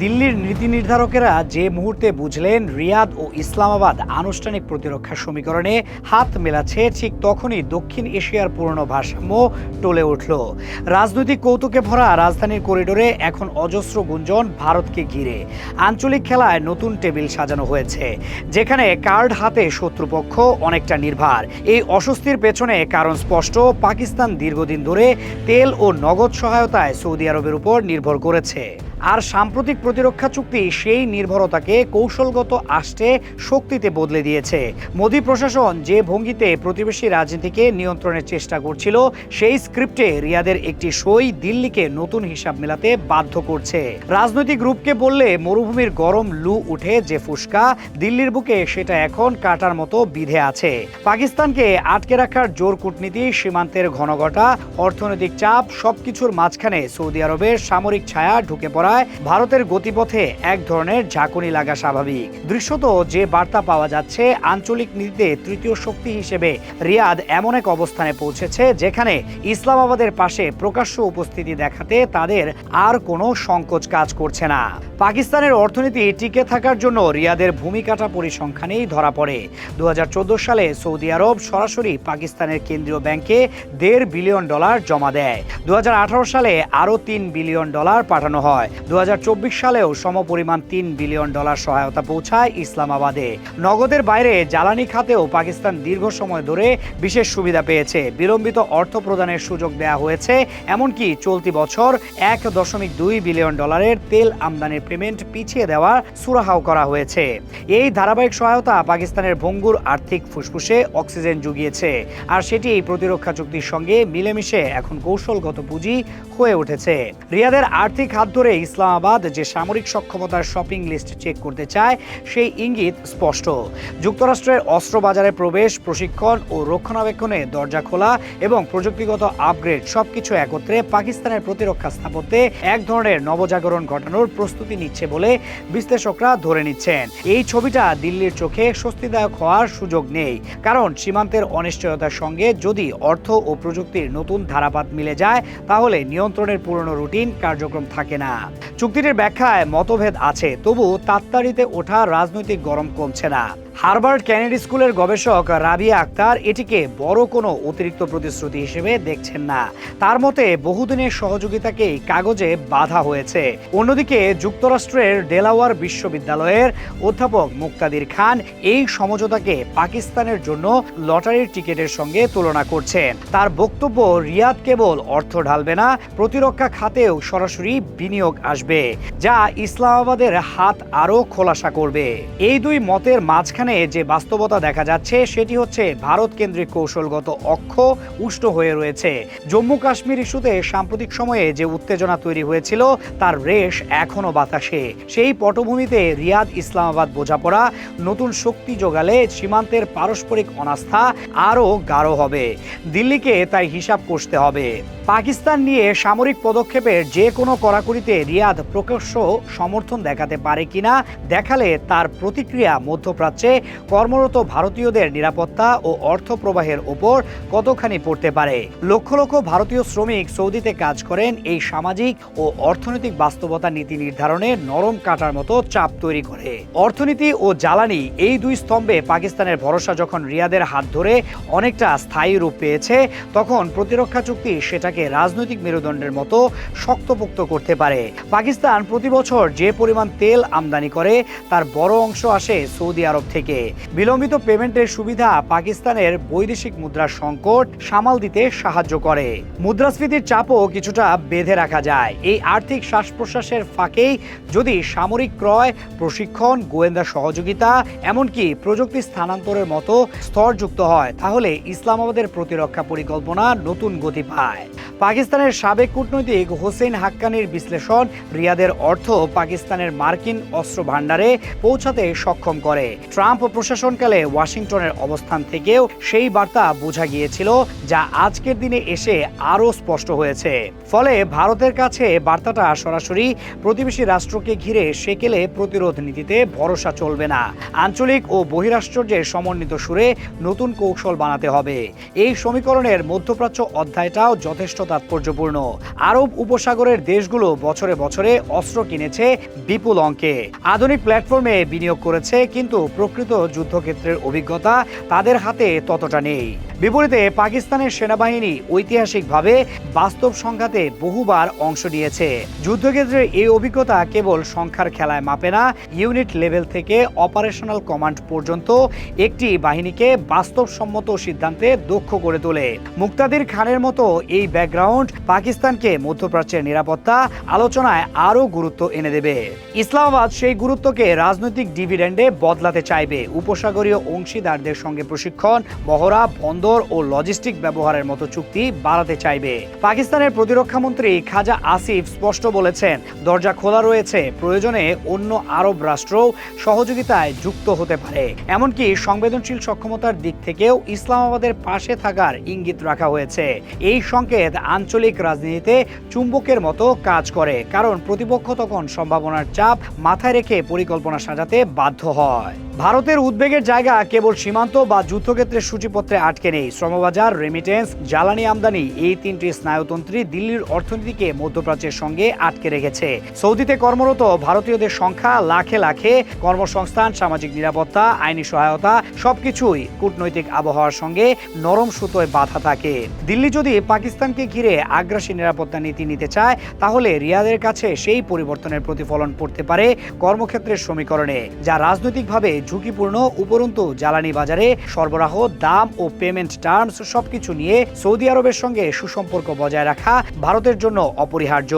দিল্লির নীতি নির্ধারকেরা যে মুহূর্তে বুঝলেন রিয়াদ ও ইসলামাবাদ আনুষ্ঠানিক প্রতিরক্ষা সমীকরণে হাত মেলাচ্ছে, ঠিক তখনই দক্ষিণ এশিয়ার পুরনো ভারসাম্য টলে উঠল। রাজনৈতিক কৌতুকে ভরা রাজধানীর করিডোরে এখন অজস্র গুঞ্জন ভারতকে ঘিরে। আঞ্চলিক খেলায় নতুন টেবিল সাজানো হয়েছে, যেখানে কার্ড হাতে শত্রুপক্ষ অনেকটা নির্ভার। এই অস্বস্তির পেছনে কারণ স্পষ্ট, পাকিস্তান দীর্ঘদিন ধরে তেল ও নগদ সহায়তায় সৌদি আরবের উপর নির্ভর করেছে। আর সাম্প্রতিক প্রতিরক্ষা চুক্তি সেই নির্ভরতাকে কৌশলগত আষ্টে শক্তিতে বদলে দিয়েছে। মোদী প্রশাসন যে ভঙ্গিতে প্রতিবেশী রাজনীতিকে নিয়ন্ত্রণের চেষ্টা করছিল, সেই স্ক্রিপ্টে রিয়াদের একটি সই দিল্লিকে নতুন হিসাব মেলাতে বাধ্য করছে। রাজনৈতিক গ্রুপকে বললে মরুভূমির গরম লু উঠে যে ফুসকা, দিল্লির বুকে সেটা এখন কাটার মতো বিধে আছে। পাকিস্তানকে আটকে রাখার জোর কূটনীতি, সীমান্তের ঘনঘটা, অর্থনৈতিক চাপ, সবকিছুর মাঝখানে সৌদি আরবের সামরিক ছায়া ঢুকে পড়ায় ভারতের গতিপথে এক ধরনের ঝাঁকুনি লাগা স্বাভাবিক। দৃশ্যত যে বার্তা পাওয়া যাচ্ছে, আঞ্চলিক নীতিতে তৃতীয় শক্তি হিসেবে রিয়াদ এমন এক অবস্থানে পৌঁছেছে যেখানে ইসলামাবাদের পাশে প্রকাশ্য উপস্থিতি দেখাতে তাদের আর কোনো সংকোচ কাজ করছে না। পাকিস্তানের অর্থনীতি টিকে থাকার জন্য রিয়াদের ভূমিকাটা পরিসংখ্যানেই ধরা পড়ে। দু হাজার চোদ্দ সালে সৌদি আরব সরাসরি পাকিস্তানের কেন্দ্রীয় ব্যাংকে দেড় বিলিয়ন ডলার জমা দেয়। দু হাজার আঠারো সালে আরও তিন বিলিয়ন ডলার পাঠানো হয়। দু হাজার চব্বিশ সালেও সমপরিমাণ তিন বিলিয়ন ডলার সহায়তা পৌঁছায় ইসলামাবাদে। নগদের বাইরে জ্বালানি খাতেও পাকিস্তান দীর্ঘ সময় ধরে বিশেষ সুবিধা পেয়েছে। বিলম্বিত অর্থ প্রদানের সুযোগ দেওয়া হয়েছে, এমনকি চলতি বছর এক দশমিক দুই বিলিয়ন ডলারের তেল আমদানির পেমেন্ট পিছিয়ে দেওয়ার সুরাহাও করা হয়েছে। এই ধারাবাহিক সহায়তা পাকিস্তানের ভঙ্গুর আর্থিক ফুসফুসে অক্সিজেন জুগিয়েছে, আর সেটি এই প্রতিরক্ষা চুক্তির সঙ্গে মিলেমিশে এখন কৌশলগত পুঁজি হয়ে উঠেছে। রিয়াদের আর্থিক হাত ধরে ইসলামাবাদ যে সামরিক সক্ষমতার শপিং লিস্ট চেক করতে চায়, সেই ইঙ্গিত স্পষ্ট। যুক্তরাষ্ট্রের অস্ত্র বাজারে প্রবেশ, প্রশিক্ষণ ও রক্ষণাবেক্ষণে দরজা খোলা এবং প্রযুক্তিগত আপগ্রেড সবকিছু একত্রে পাকিস্তানের প্রতিরক্ষা স্থাপত্যে এক ধরনের নবজাগরণ ঘটানোর প্রস্তুতি নিচ্ছে বলে বিশ্লেষকরা ধরে নিচ্ছেন। এই ছবিটা দিল্লির চোখে স্বস্তিদায়ক হওয়ার সুযোগ নেই, কারণ সীমান্তের অনিশ্চয়তার সঙ্গে যদি অর্থ ও প্রযুক্তির নতুন ধারাপাত মিলে যায়, তাহলে নিয়ন্ত্রণের পুরনো রুটিন কার্যক্রম থাকে না। চুক্তিটির ব্যাখ্যায় মতভেদ আছে তবু তাত্তারিতে ওঠা রাজনৈতিক গরম কমছে না। হার্ভার্ড ক্যানেডি স্কুলের গবেষক রাবিয়া আক্তার এটিকে বড় কোনো অতিরিক্ত প্রতিশ্রুতি হিসেবে দেখছেন না। তার মতে, বহুদিনের সহযোগিতাকেই কাগজে বাধা হয়েছে। অন্যদিকে, যুক্তরাষ্ট্রের ডেলাওয়ার বিশ্ববিদ্যালয়ের অধ্যাপক মুক্তাদির খান এই সমঝোতাকে পাকিস্তানের জন্য লটারির টিকিটের সঙ্গে তুলনা করছেন। তার বক্তব্য, রিয়াদ কেবল অর্থ ঢালবে না, প্রতিরক্ষা খাতেও সরাসরি বিনিয়োগ আসবে, যা ইসলামাবাদের হাত আরও খোলাসা করবে। এই দুই মতের মাঝখানে যে বাস্তবতা দেখা যাচ্ছে, সেটি হচ্ছে ভারত কেন্দ্রিক কৌশলগত অক্ষ উষ্ট হয়ে রয়েছে। জম্মু কাশ্মীর ইস্যুতে সাম্প্রতিক সময়ে যে উত্তেজনা তৈরি হয়েছিল, তার রেশ এখনও বাতাসে। সেই পটভূমিতে রিয়াদ ইসলামাবাদ বোঝাপড়া নতুন শক্তি যোগালে সীমান্তের পারস্পরিক অনাস্থা আরও গাঢ় হবে। দিল্লিকে তাই হিসাব কষতে হবে। পাকিস্তান নিয়ে সামরিক পদক্ষেপের যে কোনো কড়াকড়িতে রিয়াদ প্রকাশ্য সমর্থন দেখাতে পারে কিনা দেখালে তার প্রতিক্রিয়া মধ্যপ্রাচ্যে, কর্মরত ভারতীয়দের নিরাপত্তা ও অর্থ প্রবাহের ওপর কতখানি পড়তে পারে? লক্ষ লক্ষ ভারতীয় শ্রমিক সৌদিতে কাজ করেন, এই সামাজিক ও অর্থনৈতিক বাস্তবতা নীতি নির্ধারণে নরম কাটার মতো চাপ তৈরি করে। অর্থনীতি ও জ্বালানি এই দুই স্তম্ভে পাকিস্তানের ভরসা যখন রিয়াদের হাত ধরে অনেকটা স্থায়ী রূপ পেয়েছে, তখন প্রতিরক্ষা চুক্তি সেটাকে রাজনৈতিক মেরুদণ্ডের মতো শক্তপোক্ত করতে পারে। পাকিস্তান প্রতি বছর যে পরিমাণ তেল আমদানি করে, তার বড় অংশ আসে সৌদি আরব থেকে। বিলম্বিত পেমেন্টের সুবিধা পাকিস্তানের বৈদেশিক মুদ্রার সংকট সামাল দিতে সাহায্য করে। মুদ্রাস্ফীতির চাপও কিছুটা বেঁধে রাখা যায়। এই আর্থিক শ্বাস প্রশ্বাসের ফাঁকেই যদি সামরিক ক্রয়, প্রশিক্ষণ, গোয়েন্দা সহযোগিতা, এমনকি প্রযুক্তি স্থানান্তরের মতো স্তর যুক্ত হয়, তাহলে ইসলামাবাদের প্রতিরক্ষা পরিকল্পনা নতুন গতি পায়। পাকিস্তানের সাবেক কূটনৈতিক হোসেন হাক্কানির বিশ্লেষণ রিয়াদের অর্থ পাকিস্তানের মার্কিন অস্ত্র ভাণ্ডারে পৌঁছাতে সক্ষম করে। ট্রাম্প প্রশাসনকালে ওয়াশিংটনের অবস্থান থেকেও সেই বার্তা বোঝা গিয়েছিল, যা আজকের দিনে এসে আরও স্পষ্ট হয়েছে। ফলে ভারতের কাছে বার্তাটা সরাসরি প্রতিবেশী রাষ্ট্রকে ঘিরে সেকেলে প্রতিরোধ নীতিতে ভরসা চলবে না। আঞ্চলিক ও বহিরাশ্চর্যের সমন্বিত সুরে নতুন কৌশল বানাতে হবে। এই সমীকরণের মধ্যপ্রাচ্য অধ্যায়টাও যথেষ্ট তাৎপর্যপূর্ণ। আরব উপসাগরের দেশগুলো বছরে বছরে অস্ত্র কিনেছে বিপুল অঙ্কে। আধুনিক প্ল্যাটফর্মে বিনিয়োগ করেছে, কিন্তু প্রকৃত যুদ্ধক্ষেত্রের অভিজ্ঞতা তাদের হাতে ততটা নেই। বিপরীতে পাকিস্তানের সেনাবাহিনী ঐতিহাসিকভাবে বাস্তব সংঘাতে বহুবার অংশ নিয়েছে। যুদ্ধক্ষেত্রের এই অভিজ্ঞতা কেবল সংখ্যার খেলায় মাপে না, ইউনিট লেভেল থেকে অপারেশনাল কমান্ড পর্যন্ত একটি বাহিনীকে বাস্তবসম্মত সিদ্ধান্তে দক্ষ করে তোলে। মুক্তাদির খানের মতো এই ব্যাকগ্রাউন্ড পাকিস্তানকে মধ্যপ্রাচ্যের নিরাপত্তা আলোচনায় আরও গুরুত্ব এনে দেবে। ইসলামাবাদ সেই গুরুত্বকে রাজনৈতিক ডিভিডেন্ডে বদলাতে চাইবে। উপসাগরীয় অংশীদারদের সঙ্গে প্রশিক্ষণ, মহড়া বন্দর ও লজিস্টিক ব্যবহারের মতো চুক্তি বাড়াতে চাইবে। পাকিস্তানের প্রতিরক্ষামন্ত্রী খাজা আসিফ স্পষ্ট বলেছেন, দরজা খোলা রয়েছে, প্রয়োজনে অন্য আরব রাষ্ট্রও সহযোগিতায় যুক্ত হতে পারে। এমনকি সংবেদনশীল সক্ষমতার দিক থেকেও ইসলামাবাদের পাশে থাকার ইঙ্গিত রাখা হয়েছে। এই সংকেত আঞ্চলিক রাজনীতিতে চুম্বকের মতো কাজ করে, কারণ প্রতিপক্ষ তখন সম্ভাবনার চাপ মাথায় রেখে পরিকল্পনা সাজাতে বাধ্য হয়। ভারতের উদ্বেগের জায়গা কেবল সীমান্ত বা যুদ্ধক্ষেত্রের সূচিপত্রে আটকে নেই। শ্রমবাজার রেমিটেন্স জ্বালানি আমদানি এই তিনটি স্নায়ুতন্ত্রী দিল্লির অর্থনীতিকে মধ্যপ্রাচ্যের সঙ্গে আটকে রেখেছে। সৌদিতে কর্মরত ভারতীয়দের সংখ্যা লাখে লাখে। কর্মসংস্থান, সামাজিক নিরাপত্তা, আইনি সহায়তা সবকিছুই কূটনৈতিক আবহাওয়ার সঙ্গে নরম সুতোয় বাধা থাকে। দিল্লি যদি পাকিস্তানকে ঘিরে আগ্রাসী নিরাপত্তা নীতি নিতে চায়, তাহলে রিয়াদের কাছে সেই পরিবর্তনের প্রতিফলন পড়তে পারে কর্মক্ষেত্রের সমীকরণে, যা রাজনৈতিকভাবে ঝুঁকিপূর্ণ, উপরন্তু জ্বালানি বাজারে সরবরাহ, দাম ও পেমেন্ট টার্মস, সবকিছু নিয়ে সৌদি আরবের সঙ্গে সুসম্পর্ক বজায় রাখা ভারতের জন্য অপরিহার্য।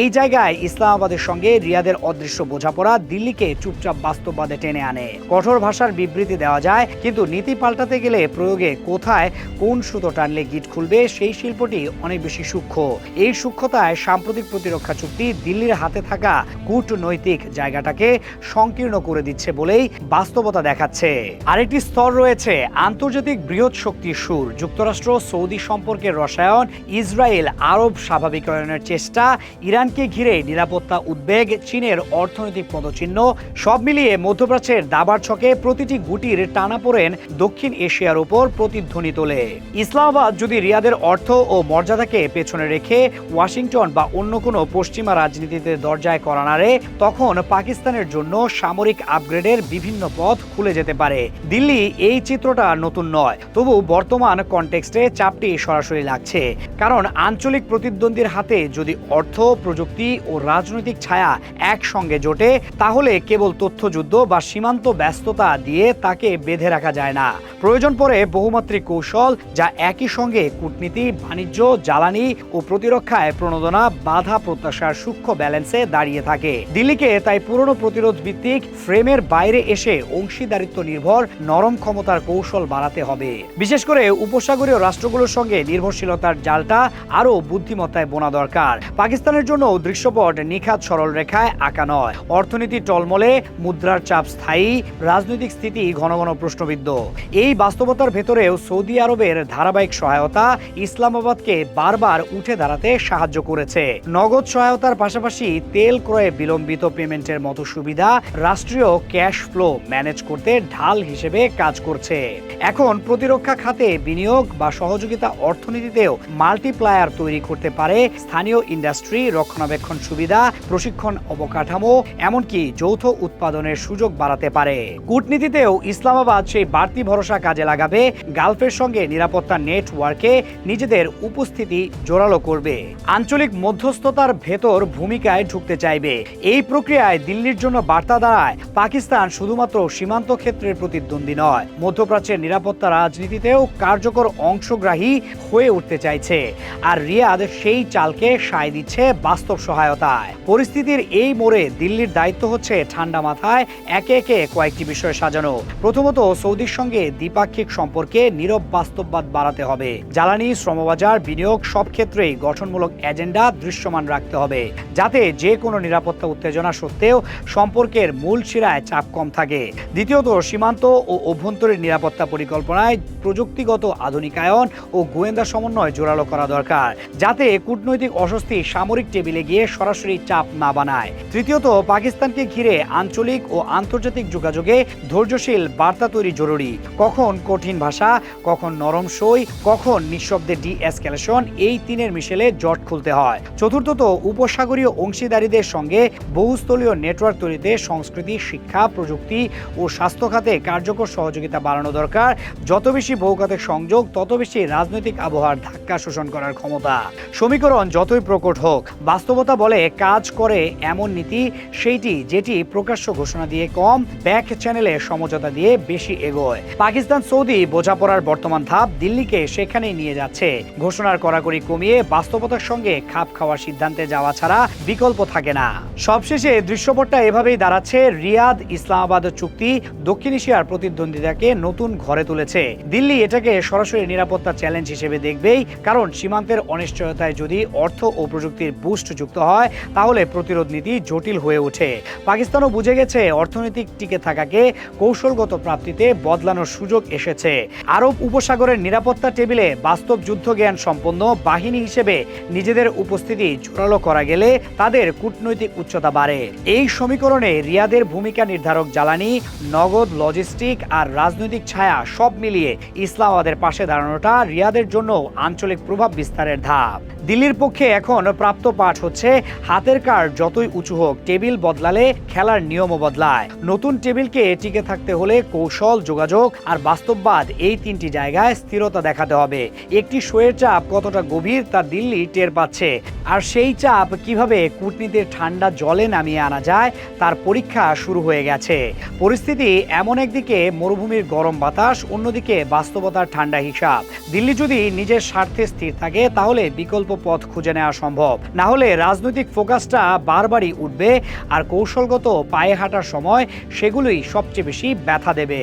এই জায়গায় ইসলামাবাদের সঙ্গে রিয়াদের অদৃশ্য বোঝাপড়া দিল্লিকে চুপচাপ বাস্তববাদে টেনে আনে। কঠোর ভাষার বিবৃতি দেওয়া যায়, কিন্তু নীতি পাল্টাতে গেলে প্রয়োগে কোথায় কোন সুতো টানলে গিট খুলবে, সেই শিল্পটি অনেক বেশি সূক্ষ্ম। এই সূক্ষ্মতায় সাম্প্রতিক প্রতিরক্ষা চুক্তি দিল্লির হাতে থাকা কূটনৈতিক জায়গাটাকে সংকীর্ণ করে দিচ্ছে বলেই বাস্তবতা দেখাচ্ছে। আরেকটি স্তর রয়েছে, আন্তর্জাতিক বৃহৎ শক্তির সুর। যুক্তরাষ্ট্র, সৌদি সম্পর্কের রসায়ন, ইসরায়েল আরব স্বাভাবিকায়নের চেষ্টা, ইরানকে ঘিরে নিরাপত্তা উদ্বেগ, চীনের অর্থনৈতিক পদচিহ্ন, সব মিলিয়ে মধ্যপ্রাচ্যের দাবার ছকে প্রতিটি গুটির টানাপোড়েন দক্ষিণ এশিয়ার উপর প্রতিধ্বনি তোলে। ইসলামাবাদ যদি রিয়াদের অর্থ ও মর্যাদাকে পেছনে রেখে ওয়াশিংটন বা অন্য কোনো পশ্চিমা রাজনীতিতে দরজায় করা নাড়ে তখন পাকিস্তানের জন্য সামরিক আপগ্রেডের বিভিন্ন পথ খুলে যেতে পারে। দিল্লি এই চিত্রটা নতুন নয়, তবু বর্তমান কনটেক্সটে চাপটি সরাসরি লাগছে। কারণ আঞ্চলিক প্রতিদ্বন্দ্বীর হাতে যদি অর্থ, প্রযুক্তি ও রাজনৈতিক ছায়া একসঙ্গে জোটে, তাহলে কেবল তথ্যযুদ্ধ বা সীমান্ত ব্যস্ততা দিয়ে তাকে বেঁধে রাখা যায় না। প্রয়োজন পড়ে বহুমাত্রিক কৌশল যা একই সঙ্গে কূটনীতি, বাণিজ্য, জ্বালানি ও প্রতিরক্ষায় প্রণোদনা, বাধা প্রত্যাশার সূক্ষ্ম ব্যালেন্সে দাঁড়িয়ে থাকে। দিল্লিকে তাই পুরনো প্রতিরোধ ভিত্তিক ফ্রেমের বাইরে এসে অংশীদারিত্ব নির্ভর নরম ক্ষমতার কৌশল বাড়াতে হবে। বিশেষ করে উপসাগরীয় রাষ্ট্রগুলোর সঙ্গে নির্ভরশীলতার জালটা আরও বুদ্ধিমত্তায় বোনা দরকার। পাকিস্তানের জন্য দৃশ্যপট নিখাত সরল রেখায় আঁকা নয়। অর্থনীতি টলমলে, মুদ্রার চাপ স্থায়ী, রাজনৈতিক স্থিতি ঘন ঘন প্রশ্নবিদ্ধ। এই বাস্তবতার ভেতরেও সৌদি আরবের ধারাবাহিক সহায়তা ইসলামাবাদকে বারবার উঠে দাঁড়াতে সাহায্য করেছে। নগদ সহায়তার পাশাপাশি তেল ক্রয়ে বিলম্বিত পেমেন্টের মতো সুবিধা রাষ্ট্রীয় ক্যাশ ফ্লো ম্যানেজ করতে ঢাল হিসেবে কাজ করছে। এখন প্রতিরক্ষা খাতে বিনিয়োগ বা সহযোগিতা অর্থনীতিতেও মাল্টিপ্লায়ার তৈরি করতে পারে স্থানীয় ইন্ডাস্ট্রি, রক্ষণাবেক্ষণ সুবিধা, প্রশিক্ষণ অবকাঠামো, এমনকি যৌথ উৎপাদনের সুযোগ বাড়াতে পারে। কূটনীতিতেও ইসলামাবাদ সেই বাড়তি ভরসা কাজে লাগাবে, গালফের সঙ্গে নিরাপত্তা নেটওয়ার্কে নিজেদের উপস্থিতি জোরালো করবে। আঞ্চলিক মধ্যস্থতার ভেতর ভূমিকায় ঢুকতে চাইবে। এই প্রক্রিয়ায় দিল্লির জন্য বার্তা দাঁড়ায়, পাকিস্তান শুধুমাত্র সীমান্ত ক্ষেত্রের প্রতিদ্বন্দ্বী নয়। মধ্যপ্রাচ্যের নিরাপত্তা রাজনীতিতেও কার্যকর অংশগ্রাহী হয়ে উঠতে চাইছে। আর রিয়াদ সেই চালকে সায় দিচ্ছে বাস্তব সহায়তায়। পরিস্থিতির এই মোড়ে দিল্লির দায়িত্ব হচ্ছে ঠান্ডা মাথায় একে একে কয়েকটি বিষয় সাজানো। প্রথমত, সৌদির সঙ্গে দ্বিপাক্ষিক সম্পর্কে নীরব বাস্তববাদ বাড়াতে হবে। জ্বালানি, শ্রমবাজার, বিনিয়োগ সব ক্ষেত্রেই গঠনমূলক এজেন্ডা দৃশ্যমান রাখতে হবে, যাতে যে কোনো নিরাপত্তা উত্তেজনা সত্ত্বেও সম্পর্কের মূল শিরায় চাপ কম থাকে। দ্বিতীয়ত, সীমান্ত ও অভ্যন্তরীণ নিরাপত্তা পরিকল্পনায় প্রযুক্তি প্রযুক্তিগত আধুনিকায়ন ও গোয়েন্দা সমন্বয় জোরালো করা দরকার, যাতে কূটনৈতিক অস্বস্তি সামরিক টেবিলে গিয়ে সরাসরি চাপ না বানায়। তৃতীয়ত, পাকিস্তানকে ঘিরে আঞ্চলিক ও আন্তর্জাতিক যোগাযোগে ধৈর্যশীল বার্তা তৈরি জরুরি। কখন কঠিন ভাষা, কখন নরম সই, কখন নিঃশব্দে ডি এসকেলেশন এই তিনের মিশেলে জট খুলতে হয়। চতুর্থত, উপসাগরীয় অংশীদারীদের সঙ্গে বহুস্থলীয় নেটওয়ার্ক তৈরিতে সংস্কৃতি, শিক্ষা, প্রযুক্তি ও স্বাস্থ্য খাতে কার্যকর সহযোগিতা বাড়ানো দরকার। যত বেশি বহুখাতের সংযোগ, তত বেশি রাজনৈতিক আবহাওয়ার ধাক্কা শোষণ করার ক্ষমতা। সমীকরণ যতই প্রকট হোক, বাস্তবতা বলে কাজ করে এমন নীতি, সেইটি যেটি প্রকাশ্য ঘোষণা দিয়ে কম, ব্যাক চ্যানেলে সমঝোতা দিয়ে বেশি এগোয়। পাকিস্তান সৌদি বোঝাপড়ার বর্তমান ধাপ দিল্লিকে সেখানেই নিয়ে যাচ্ছে। ঘোষণার কড়াকড়ি কমিয়ে বাস্তবতার সঙ্গে খাপ খাওয়ার সিদ্ধান্তে যাওয়া ছাড়া বিকল্প থাকে না। সবশেষে দৃশ্যপটটা এভাবেই দাঁড়াচ্ছে, রিয়াদ ইসলামাবাদ চুক্তি দক্ষিণ এশিয়ার প্রতিদ্বন্দ্বিতাকে নতুন ঘরে তুলেছে। দিল্লি এটাকে সরাসরি নিরাপত্তা চ্যালেঞ্জ হিসেবে দেখবেই, কারণ সীমান্তের অনিশ্চয়তায় যদি অর্থ ও প্রযুক্তির বুস্ট যুক্ত হয়, তাহলে প্রতিরোধ নীতি জটিল হয়ে ওঠে। পাকিস্তানও বুঝে গেছে, অর্থনৈতিক টিকে থাকাকে কৌশলগত প্রাপ্তিতে বদলানোর সুযোগ এসেছে। আরব উপসাগরের নিরাপত্তা টেবিলে বাস্তব যুদ্ধ জ্ঞান সম্পন্ন বাহিনী হিসেবে নিজেদের উপস্থিতি জোরালো করা গেলে তাদের কূটনৈতিক উচ্চতা বাড়ে। এই সমীকরণে রিয়াদের ভূমিকা নির্ধারক জ্বালানি, নগদ লজিস্টিক আর রাজনৈতিক ছায়া সব মিলিয়ে ইসলামাবাদের পাশে দাঁড়ানোটা রিয়াদের জন্য আঞ্চলিক প্রভাব বিস্তারের ধাপ। দিল্লির পক্ষে এখন প্রাপ্ত পাঠ হচ্ছে, হাতের কার যতই উঁচু হোক, টেবিল বদলালে খেলার নিয়মও বদলায়। নতুন টেবিলকে টিকে থাকতে হলে কৌশল, যোগাযোগ আর বাস্তববাদ এই তিনটি জায়গায় স্থিরতা দেখাতে হবে। একটি শোয়ের চাপ কতটা গভীর তা দিল্লি টের পাচ্ছে। আর সেই চাপ কীভাবে কূটনীতির ঠান্ডা জলে নামিয়ে আনা যায়, তার পরীক্ষা শুরু হয়ে গেছে। পরিস্থিতি এমন একদিকে মরুভূমির গরম বাতাস, অন্যদিকে বাস্তবতার ঠান্ডা হিসাব। দিল্লি যদি নিজের স্বার্থে স্থির থাকে, তাহলে বিকল্প পথ খুঁজে নেওয়া সম্ভব। না হলে রাজনৈতিক ফোকাসটা বারবারই উঠবে আর কৌশলগত পায়ে হাঁটার সময় সেগুলোই সবচেয়ে বেশি ব্যথা দেবে।